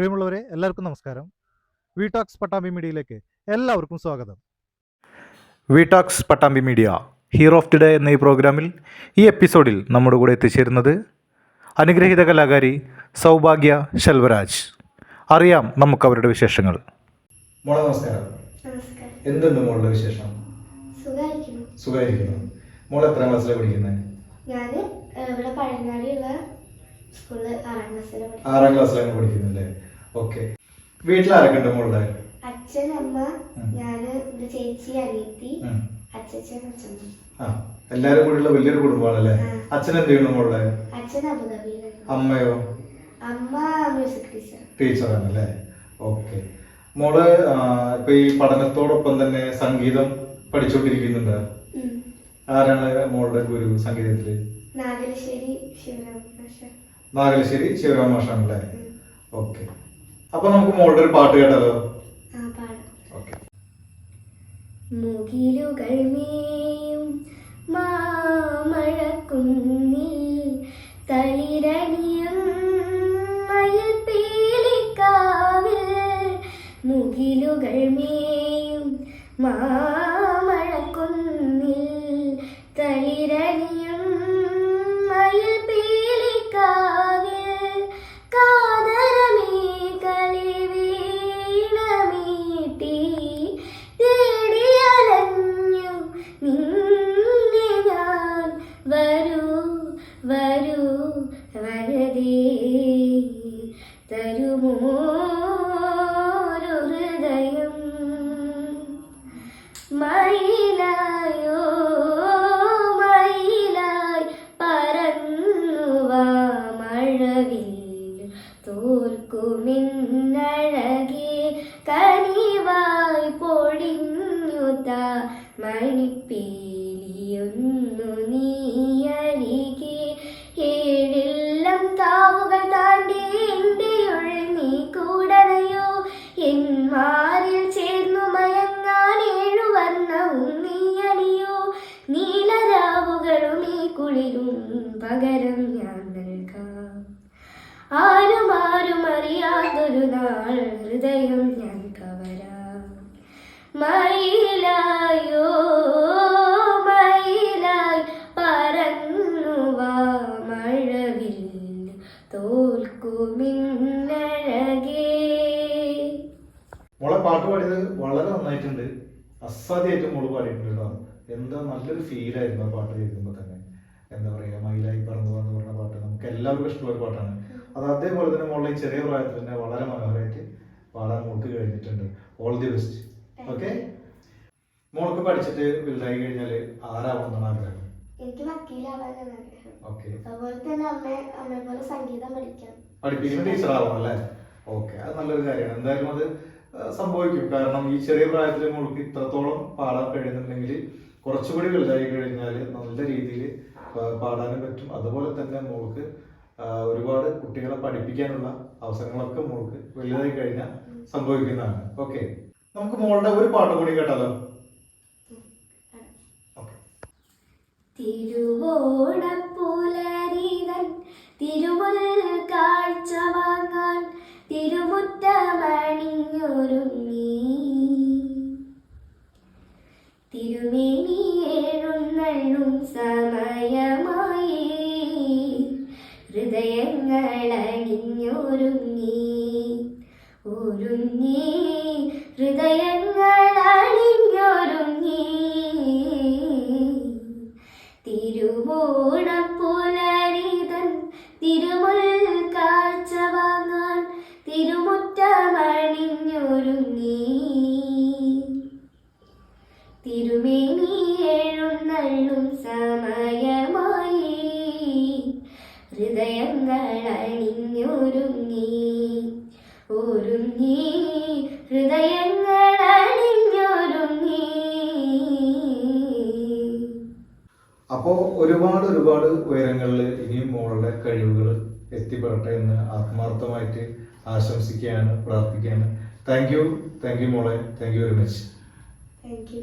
പ്രിയമുള്ളവരെ എല്ലാവർക്കും നമസ്കാരം. വി ടോക്സ് പട്ടാമ്പി മീഡിയയിലേക്ക് എല്ലാവർക്കും സ്വാഗതം. V talks Pattambi media hero of today day എന്ന ഈ പ്രോഗ്രാമിൽ ഈ എപ്പിസോഡിൽ നമ്മുടെ കൂടെ എത്തിച്ചേരുന്നത് അനുഗ്രഹീത കലാകാരി സൗഭാഗ്യ ശെൽവരാജ്. അറിയാം നമുക്ക് അവരുടെ വിശേഷങ്ങൾ. മോളെ നമസ്കാരം. നമസ്കാരം. എന്തുണ്ട് മോളുടെ വിശേഷം? സുഖമായിരിക്കുന്നു. സുഖമായിരിക്കുന്നു. മോൾ എത്ര ക്ലാസ്സിലാണ് പഠിക്കുന്നത്? ഞാൻ ഇവിടെ പഴങ്ങാടിയുള്ള സ്കൂളിൽ ആറാം ക്ലാസ്സിൽ പഠിക്കും ആറാം ക്ലാസ്സിലാണ് പഠിക്കുന്നില്ലേ ഓക്കെ. വീട്ടിൽ ആരൊക്കെ മോളുടെ? അച്ഛൻ അമ്മ ഞാൻ ചേച്ചി അനിയത്തി അച്ഛൻ അച്ഛൻ ആ എല്ലാരും കൂടിയുള്ള വലിയൊരു കുടുംബമാണല്ലേ. അച്ഛൻ എന്ത് ചെയ്യണം മോളുടെ? അച്ഛൻ അബുദാബിയിലാണ്. അമ്മയോ? അമ്മ മ്യൂസിക് ടീച്ചർ. ടീച്ചറാണല്ലേ? ഓക്കെ. മോൾ ഇപ്പൊ ഈ പഠനത്തോടൊപ്പം തന്നെ സംഗീതം പഠിച്ചുകൊണ്ടിരിക്കുന്നുണ്ട് ആരാണ് മോളുടെ ഗുരു സംഗീതത്തിൽ? നാഗലശ്ശേരി ശിവരാമ മാഷ നാഗലശ്ശേരി ശിവരാമ മാഷാണല്ലേ? ഓക്കെ. അപ്പൊ നമുക്ക് മോളുടെ ഒരു പാട്ട് കേട്ടാലോ ആ പാടാം. ഓക്കെ. മുകിലുകൾ മേയും മാമഴക്കുന്നിൽ തളിരണിയും മയിൽ പേലിക്കാവിൽ മുകിലുകൾ മേയും മാമഴക്കുന്നിൽ വരൂ വരതേ തരുമോ ഒരു ഹൃദയം? മയിലായോ മയിലായി പറന്നുവാ മഴവിൽ തോൽക്കുമിന്നഴകെ കനിവായി പൊടിഞ്ഞുത മണിപ്പേലിയൊന്നു നീയരികെ പകരം ഞാൻ നൽകാം. ആരും ആരും അറിയാതൊരു നാൾ ഹൃദയം ഞാൻ കവരാം. മയിലായോ മയിലായി പറന്നുവാ മഴവിൽ തോൽക്കുമിന്നഴകേ മോളെ പാട്ട് പാടിയത് വളരെ നന്നായിട്ടുണ്ട്. അസാധ്യമായിട്ട് മോൾ പാടിയിട്ടുണ്ട് കേട്ടോ. എന്താ നല്ലൊരു ഫീലായിരുന്നു ആ പാട്ട് കേൾക്കുമ്പോൾ തന്നെ. എന്താ പറയുക മയിലായി പറന്നു എന്ന് പറഞ്ഞ പാട്ട് നമുക്ക് എല്ലാവർക്കും ഇഷ്ടമുള്ള ഒരു പാട്ടാണ്. അത് അതേപോലെ തന്നെ മോളെ ചെറിയ പ്രായത്തിൽ തന്നെ വളരെ മനോഹരമായിട്ട് പാടാൻ മോൾക്ക് കഴിഞ്ഞിട്ടുണ്ട്. ഓൾ ദി ബെസ്റ്റ് ഓക്കെ മോൾക്ക് പഠിച്ചിട്ട് വലുതായി കഴിഞ്ഞാൽ ആരാവണമെന്നാണ് ആഗ്രഹം? എനിക്ക് വക്കീലാവാനാണ് ആഗ്രഹം. ഓക്കെ അതുപോലെ തന്നെ അമ്മ അമ്മയെ പോലെ സംഗീതം പഠിക്കാം. പഠിപ്പിക്കുന്ന അല്ലേ? ഓക്കെ അത് നല്ലൊരു കാര്യമാണ്. എന്തായാലും അത് സംഭവിക്കും. കാരണം ഈ ചെറിയ പ്രായത്തിൽ മോൾക്ക് ഇത്രത്തോളം പാടാൻ കഴിയുന്നുണ്ടെങ്കിൽ കുറച്ചുകൂടി വലുതായി കഴിഞ്ഞാൽ നല്ല രീതിയിൽ പാടാനും പറ്റും. അതുപോലെ തന്നെ മോൾക്ക് ഒരുപാട് കുട്ടികളെ പഠിപ്പിക്കാനുള്ള അവസരങ്ങളൊക്കെ മോൾക്ക് വലുതായി കഴിഞ്ഞാൽ സംഭവിക്കുന്നതാണ്. ഓക്കെ. നമുക്ക് മോളുടെ ഒരു പാട്ട് കൂടി കേട്ടാലോ? തിരുവോണപ്പുലരിതൻ തിരുമുൽ കാഴ്ച വാങ്ങാൻ തിരുമുറ്റമണിഞ്ഞൊരുങ്ങി. ഹൃദയങ്ങൾ അണിഞ്ഞൊരുങ്ങി ഒരുങ്ങി. ഹൃദയങ്ങളണിഞ്ഞൊരുങ്ങി. തിരുവോണപ്പുലരിതൻ തിരുമുൽ കാഴ്ച വാങ്ങാൻ തിരുമുറ്റമണിഞ്ഞൊരുങ്ങി. തിരുമേനി എഴുന്നള്ളും സമയമായി ഹൃദയങ്ങൾ അണിഞ്ഞൊരുങ്ങി ഒരുങ്ങി. ഹൃദയങ്ങൾ അണിഞ്ഞൊരുങ്ങി അപ്പോൾ ഒരുപാട് ഒരുപാട് ഉയരങ്ങളിൽ ഇനിയും മോളുടെ കഴിവുകൾ എത്തിപ്പെടട്ടെ എന്ന് ആത്മാർത്ഥമായിട്ട് ആശംസിക്കുകയാണ് പ്രാർത്ഥിക്കുകയാണ്. താങ്ക് യു താങ്ക് യു മോളെ. Thank you very much thank you